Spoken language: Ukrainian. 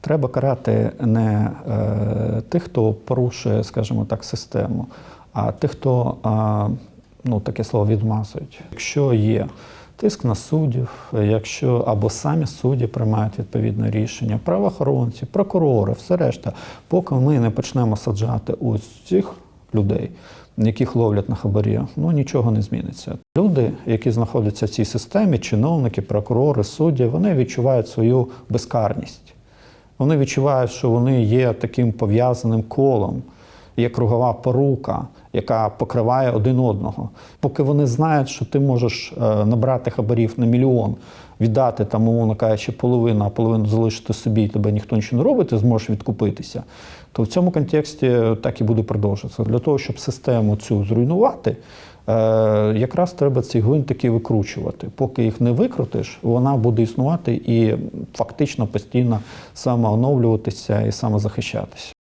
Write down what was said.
Треба карати не е, тих, хто порушує, скажімо так, систему, а тих, хто ну, таке слово відмазують. Якщо є тиск на суддів, якщо або самі судді приймають відповідне рішення, правоохоронці, прокурори, все решта, поки ми не почнемо саджати ось цих людей, яких ловлять на хабарі, ну нічого не зміниться. Люди, які знаходяться в цій системі, чиновники, прокурори, судді, вони відчувають свою безкарність. Вони відчувають, що вони є таким пов'язаним колом, є кругова порука, яка покриває один одного. Поки вони знають, що ти можеш е, набрати хабарів на мільйон, віддати там, умовно кажучи, половину, а половину залишити собі, і тебе ніхто нічого не робить, ти зможеш відкупитися. То в цьому контексті так і буде продовжуватися. Для того, щоб систему цю зруйнувати, якраз треба ці гвинтики викручувати. Поки їх не викрутиш, вона буде існувати і фактично постійно самооновлюватися і самозахищатися.